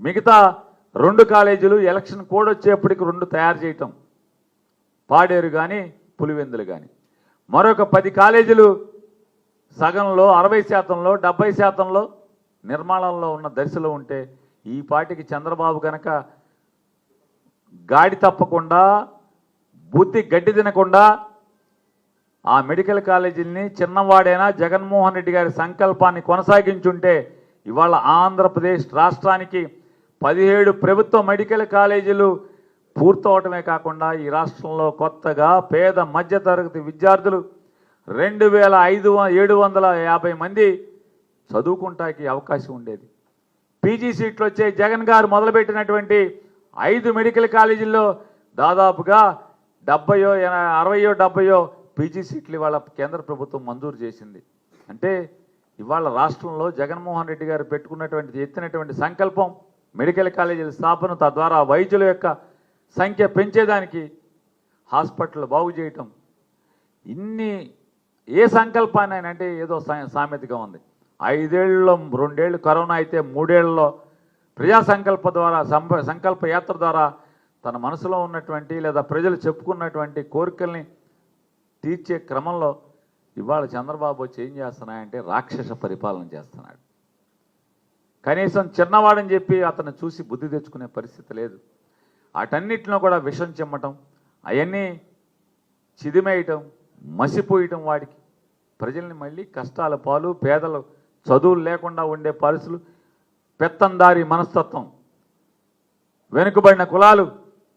మిగతా రెండు కాలేజీలు ఎలక్షన్ కోడ్ వచ్చేప్పటికి రెండు తయారు చేయటం. పాడేరు కానీ పులివెందులు కానీ మరొక పది కాలేజీలు సగంలో అరవై శాతంలో డెబ్బై శాతంలో నిర్మాణంలో ఉన్న దశలో ఉంటే ఈ పాటికి చంద్రబాబు కనుక గాడి తప్పకుండా బుద్ధి గడ్డి తినకుండా ఆ మెడికల్ కాలేజీని చిన్నవాడైనా జగన్మోహన్ రెడ్డి గారి సంకల్పాన్ని కొనసాగించుంటే ఇవాళ ఆంధ్రప్రదేశ్ రాష్ట్రానికి పదిహేడు ప్రభుత్వ మెడికల్ కాలేజీలు పూర్తవటమే కాకుండా ఈ రాష్ట్రంలో కొత్తగా పేద మధ్యతరగతి విద్యార్థులు రెండు వేల ఐదు ఏడు వందల యాభై మంది చదువుకుంటానికి అవకాశం ఉండేది. పీజీ సీట్లు వచ్చే జగన్ గారు మొదలుపెట్టినటువంటి ఐదు మెడికల్ కాలేజీల్లో దాదాపుగా డెబ్బయో అరవయో డెబ్బయో పీజీ సీట్లు ఇవాళ కేంద్ర ప్రభుత్వం మంజూరు చేసింది. అంటే ఇవాళ రాష్ట్రంలో జగన్మోహన్ రెడ్డి గారు పెట్టుకున్నటువంటి ఎత్తినటువంటి సంకల్పం మెడికల్ కాలేజీల స్థాపన తద్వారా వైద్యుల యొక్క సంఖ్య పెంచేదానికి హాస్పిటల్ బాగు చేయటం. ఇన్ని ఏ సంకల్పాన్ని అంటే ఏదో సా- సామెతగా ఉంది. ఐదేళ్ళలో రెండేళ్ళు కరోనా అయితే మూడేళ్ళలో ప్రజా సంకల్ప ద్వారా సంప సంకల్ప యాత్ర ద్వారా తన మనసులో ఉన్నటువంటి లేదా ప్రజలు చెప్పుకున్నటువంటి కోరికల్ని తీర్చే క్రమంలో ఇవాళ చంద్రబాబు వచ్చి ఏం చేస్తున్నాయంటే రాక్షస పరిపాలన చేస్తున్నాడు. కనీసం చిన్నవాడని చెప్పి అతను చూసి బుద్ధి తెచ్చుకునే పరిస్థితి లేదు. అటన్నిటిలో కూడా విషం చిమ్మటం అవన్నీ చిదిమేయటం మసిపోయటం వాడికి. ప్రజల్ని మళ్ళీ కష్టాల పాలు పేదలు చదువులు లేకుండా ఉండే పరిస్థితులు పెత్తందారి మనస్తత్వం. వెనుకబడిన కులాలు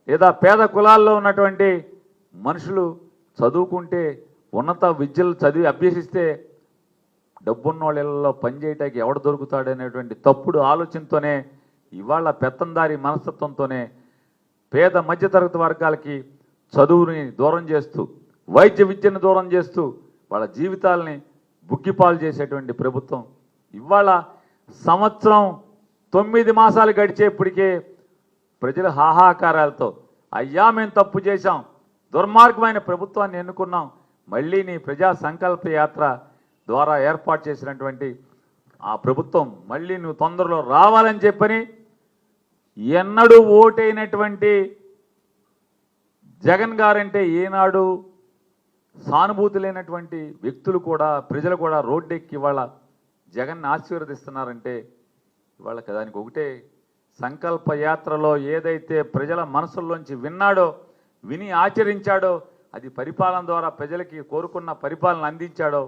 లేదా పేద కులాల్లో ఉన్నటువంటి మనుషులు చదువుకుంటే ఉన్నత విద్యలు చదివి అభ్యసిస్తే డబ్బున్న వాళ్ళలో పనిచేయటానికి ఎవడు దొరుకుతాడనేటువంటి తప్పుడు ఆలోచనతోనే ఇవాళ పెత్తందారి మనస్తత్వంతోనే పేద మధ్యతరగతి వర్గాలకి చదువుని దూరం చేస్తూ వైద్య విద్యను దూరం చేస్తూ వాళ్ళ జీవితాలని బుగ్గిపాలు చేసేటువంటి ప్రభుత్వం. ఇవాళ సంవత్సరం తొమ్మిది మాసాలు గడిచేప్పటికే ప్రజల హాహాకారాలతో అయ్యా మేము తప్పు చేశాం దుర్మార్గమైన ప్రభుత్వాన్ని ఎన్నుకున్నాం మళ్ళీ నీ ప్రజా సంకల్ప యాత్ర ద్వారా ఏర్పాటు చేసినటువంటి ఆ ప్రభుత్వం మళ్ళీ నువ్వు తొందరలో రావాలని చెప్పని ఎన్నడూ ఓటైనటువంటి జగన్ గారంటే ఏనాడు సానుభూతి లేనటువంటి వ్యక్తులు కూడా ప్రజలు కూడా రోడ్డెక్కి ఇవాళ జగన్ని ఆశీర్వదిస్తున్నారంటే ఇవాళ దానికి ఒకటే సంకల్ప యాత్రలో ఏదైతే ప్రజల మనసుల్లోంచి విన్నాడో విని ఆచరించాడో అది పరిపాలన ద్వారా ప్రజలకి కోరుకున్న పరిపాలన అందించాడో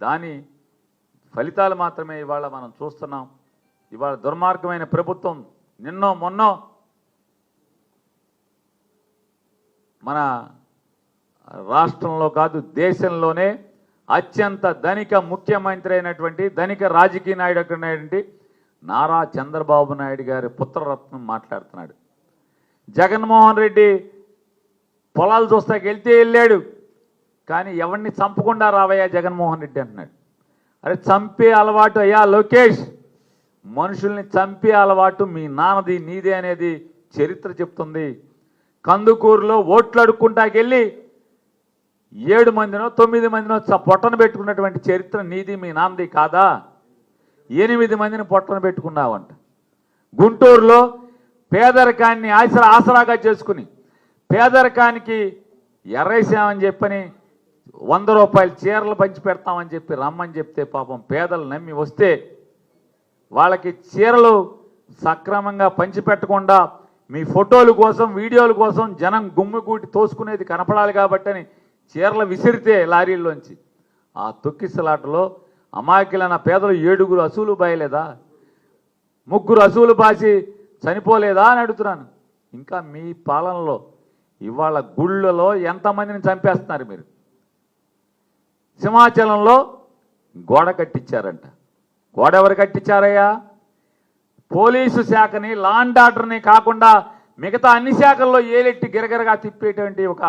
దాని ఫలితాలు మాత్రమే ఇవాళ మనం చూస్తున్నాం. ఇవాళ దుర్మార్గమైన ప్రభుత్వం నిన్నో మొన్నో మన రాష్ట్రంలో కాదు దేశంలోనే అత్యంత ధనిక ముఖ్యమంత్రి అయినటువంటి ధనిక రాజకీయ నాయుడు అయినటువంటి నారా చంద్రబాబు నాయుడు గారి పుత్రరత్నం మాట్లాడుతున్నాడు. జగన్మోహన్ రెడ్డి పొలాలు చూస్తాకి వెళ్తే వెళ్ళాడు. కానీ ఎవరిని చంపకుండా రావయ్యా జగన్మోహన్ రెడ్డి అన్నాడు అరే చంపే అలవాటు అయ్యా లోకేష్. మనుషుల్ని చంపే అలవాటు మీ నాన్నది నీదే అనేది చరిత్ర చెప్తుంది. కందుకూరులో ఓట్లు అడుక్కుంటాకెళ్ళి ఏడు మందినో తొమ్మిది మందినో చ- పొట్టన పెట్టుకున్నటువంటి చరిత్ర నీది మీ నాన్నది కాదా? ఎనిమిది మందిని పొట్టన పెట్టుకున్నావంట. గుంటూరులో పేదరికాన్ని ఆసరా ఆసరాగా చేసుకుని పేదరికానికి ఎర్రేసామని చెప్పని వంద రూపాయల చీరలు పంచి పెడతామని చెప్పి రమ్మని చెప్తే పాపం పేదలు నమ్మి వస్తే వాళ్ళకి చీరలు సక్రమంగా పంచిపెట్టకుండా మీ ఫోటోల కోసం వీడియోల కోసం జనం గుమ్మిగూటి తోసుకునేది కనపడాలి కాబట్టి అని చీరలు విసిరితే లారీల్లోంచి. ఆ తొక్కిసలాటలో అమాయకులైన పేదలు ఏడుగురు అసూలు బాయలేదా? ముగ్గురు అసూలు బాసి చనిపోలేదా అని అడుగుతున్నాను. ఇంకా మీ పాలనలో ఇవాళ గుళ్ళలో ఎంతమందిని చంపేస్తున్నారు మీరు? సింహాచలంలో గోడ కట్టించారంట. గోడ ఎవరు కట్టించారయ్యా? పోలీసు శాఖని లాండ్ ఆర్డర్ని కాకుండా మిగతా అన్ని శాఖల్లో ఏలెట్టి గిరగిరగా తిప్పేటువంటి ఒక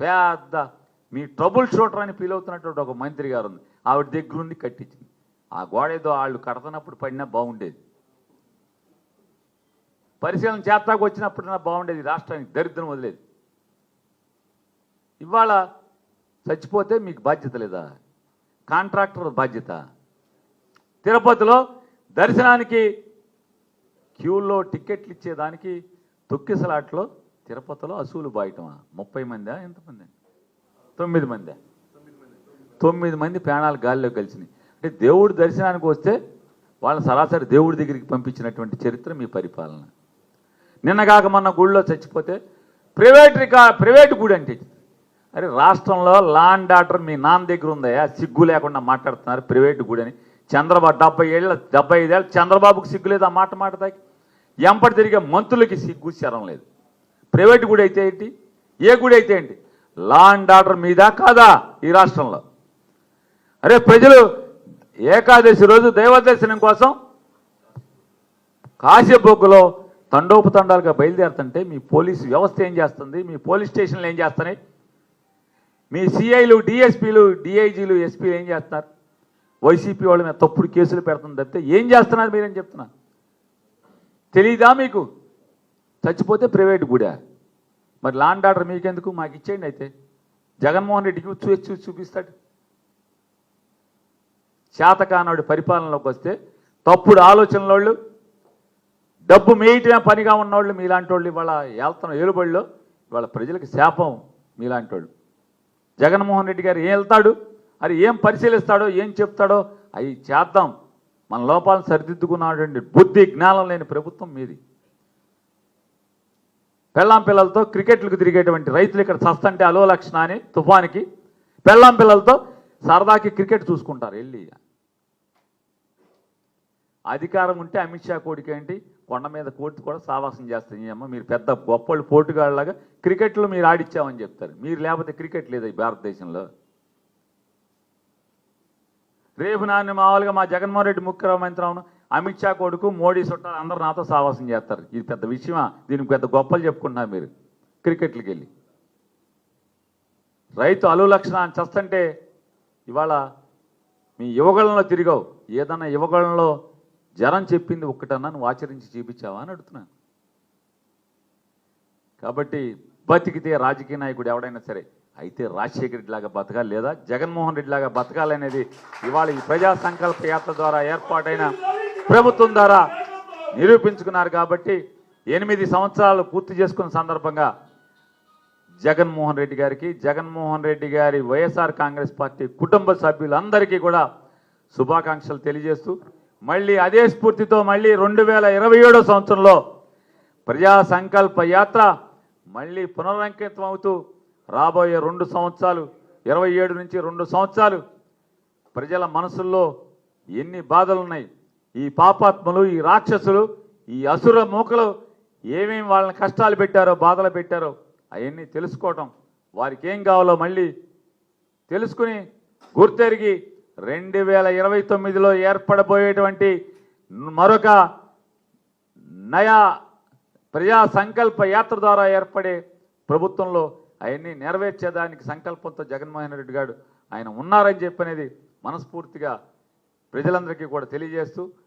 పెద్ద మీ ట్రబుల్ షూటర్ అని ఫీల్ అవుతున్నటువంటి ఒక మంత్రి గారు ఉంది. ఆవిడ దగ్గరుండి కట్టించింది. ఆ గోడ ఏదో వాళ్ళు కడుతున్నప్పుడు పడినా బాగుండేది. పరిశీలన చేస్తాకు వచ్చినప్పుడు బాగుండేది. రాష్ట్రానికి దరిద్రం వదిలేదు. ఇవాళ చచ్చిపోతే మీకు బాధ్యత లేదా? కాంట్రాక్టర్ బాధ్యత. తిరుపతిలో దర్శనానికి క్యూలో టికెట్లు ఇచ్చేదానికి తొక్కిసలాట్లో తిరుపతిలో అసూలు బాయటమా? ముప్పై మందా? ఎంతమంది తొమ్మిది మందా. తొమ్మిది మంది ప్రాణాలు గాలిలో కలిసినాయి. అంటే దేవుడి దర్శనానికి వస్తే వాళ్ళని సరాసరి దేవుడి దగ్గరికి పంపించినటువంటి చరిత్ర మీ పరిపాలన. నిన్నగాక మొన్న గుడిలో చచ్చిపోతే ప్రైవేట్ రికా ప్రైవేట్ గుడి అంటే అరే రాష్ట్రంలో లా అండ్ ఆర్డర్ మీ నాన్న దగ్గర ఉందయా సిగ్గు లేకుండా మాట్లాడుతున్నారు ప్రైవేట్ గుడి అని. చంద్రబాబు డెబ్బై ఏళ్ళ డెబ్బై ఐదేళ్ళు చంద్రబాబుకి సిగ్గు లేదు ఆ మాట మాటదాకి ఎంపటి తిరిగే మంత్రులకి సిగ్గు శరం లేదు. ప్రైవేట్ గుడి అయితే ఏంటి? ఏ గుడి అయితే ఏంటి? లా అండ్ ఆర్డర్ మీదా కాదా ఈ రాష్ట్రంలో? అరే ప్రజలు ఏకాదశి రోజు దైవదర్శనం కోసం కాశీబొగ్గులో తండోపతండాలుగా బయలుదేరుతుంటే మీ పోలీసు వ్యవస్థ ఏం చేస్తుంది? మీ పోలీస్ స్టేషన్లు ఏం చేస్తున్నాయి? మీ సిఐలు డిఎస్పీలు డిఐజీలు ఎస్పీలు ఏం చేస్తున్నారు వైసీపీ వాళ్ళ మీద తప్పుడు కేసులు పెడుతుంది తప్పితే ఏం చేస్తున్నారు మీరేం చెప్తున్నా తెలీదా మీకు? చచ్చిపోతే ప్రైవేట్ గుడా. మరి లాండ్ ఆర్డర్ మీకెందుకు? మాకు ఇచ్చేయండి అయితే. జగన్మోహన్ రెడ్డికి చూ చూపిస్తాడు. చేతకానాడు పరిపాలనలోకి వస్తే తప్పుడు ఆలోచనలోళ్ళు డబ్బు మేయటమే పనిగా ఉన్నోళ్ళు మీలాంటి వాళ్ళు ఇవాళ వెళ్తున్న ఏలుబడిలో ఇవాళ ప్రజలకు శాపం మీలాంటి వాళ్ళు జగన్మోహన్ రెడ్డి గారు ఏం వెళ్తాడు? అది ఏం పరిశీలిస్తాడో ఏం చెప్తాడో అవి చేద్దాం. మన లోపాలను సరిదిద్దుకున్నటువంటి బుద్ధి జ్ఞానం లేని ప్రభుత్వం మీది. పెళ్ళాం పిల్లలతో క్రికెట్లకు తిరిగేటువంటి రైతులు ఇక్కడ చస్తంటే అలో లక్షణ అని తుఫానికి పెళ్ళాం పిల్లలతో సరదాకి క్రికెట్ చూసుకుంటారు వెళ్ళి అధికారం ఉంటే అమిత్ షా కోడికేంటి? కొండ మీద కోర్టు కూడా సావాసం చేస్తుంది అమ్మ మీరు పెద్ద గొప్పళ్ళు పోటుగాళ్ళలాగా క్రికెట్లో మీరు ఆడిచ్చామని చెప్తారు. మీరు లేకపోతే క్రికెట్ లేదు ఈ భారతదేశంలో? రేపు నాన్న మామూలుగా మా జగన్మోహన్ రెడ్డి ముఖ్యమంత్రి అవును. అమిత్ షా కొడుకు మోడీ చుట్టాలు అందరూ నాతో సావాసం చేస్తారు. ఇది పెద్ద విషయమా? దీనికి పెద్ద గొప్పలు చెప్పుకుంటున్నారు మీరు క్రికెట్లకి వెళ్ళి. రైతు అలు లక్షణ అని చస్తంటే ఇవాళ మీ యువగళంలో తిరిగావు. ఏదన్నా యువగళంలో జనం చెప్పింది ఒక్కటన్నా నువ్వు ఆచరించి చూపించావా అని అడుగుతున్నాను. కాబట్టి బతికితే రాజకీయ నాయకుడు ఎవడైనా సరే అయితే రాజశేఖర రెడ్డి లాగా బతకాలి లేదా జగన్మోహన్ రెడ్డి లాగా బతకాలనేది ఇవాళ ఈ ప్రజా సంకల్ప యాత్ర ద్వారా ఏర్పాటైన ప్రభుత్వం ద్వారా నిరూపించుకున్నారు కాబట్టి ఎనిమిది సంవత్సరాలు పూర్తి చేసుకున్న సందర్భంగా జగన్మోహన్ రెడ్డి గారికి జగన్మోహన్ రెడ్డి గారి వైఎస్ఆర్ కాంగ్రెస్ పార్టీ కుటుంబ సభ్యులందరికీ కూడా శుభాకాంక్షలు తెలియజేస్తూ మళ్ళీ అదే స్ఫూర్తితో మళ్ళీ రెండు వేల ఇరవై ఏడో సంవత్సరంలో ప్రజా సంకల్ప యాత్ర మళ్ళీ పునరంకితం అవుతూ రాబోయే రెండు సంవత్సరాలు ఇరవై ఏడు నుంచి రెండు సంవత్సరాలు ప్రజల మనసుల్లో ఎన్ని బాధలున్నాయి. ఈ పాపాత్మలు ఈ రాక్షసులు ఈ అసుర మూకలు ఏమేమి వాళ్ళని కష్టాలు పెట్టారో బాధలు పెట్టారో అవన్నీ తెలుసుకోవటం. వారికి ఏం కావాలో మళ్ళీ తెలుసుకుని గుర్తెరిగి రెండు వేల ఇరవై తొమ్మిదిలో ఏర్పడబోయేటువంటి మరొక నయా ప్రజా సంకల్ప యాత్ర ద్వారా ఏర్పడే ప్రభుత్వంలో అవన్నీ నెరవేర్చేదానికి సంకల్పంతో జగన్మోహన్ రెడ్డి గారు ఆయన ఉన్నారని చెప్పనేది మనస్ఫూర్తిగా ప్రజలందరికీ కూడా తెలియజేస్తూ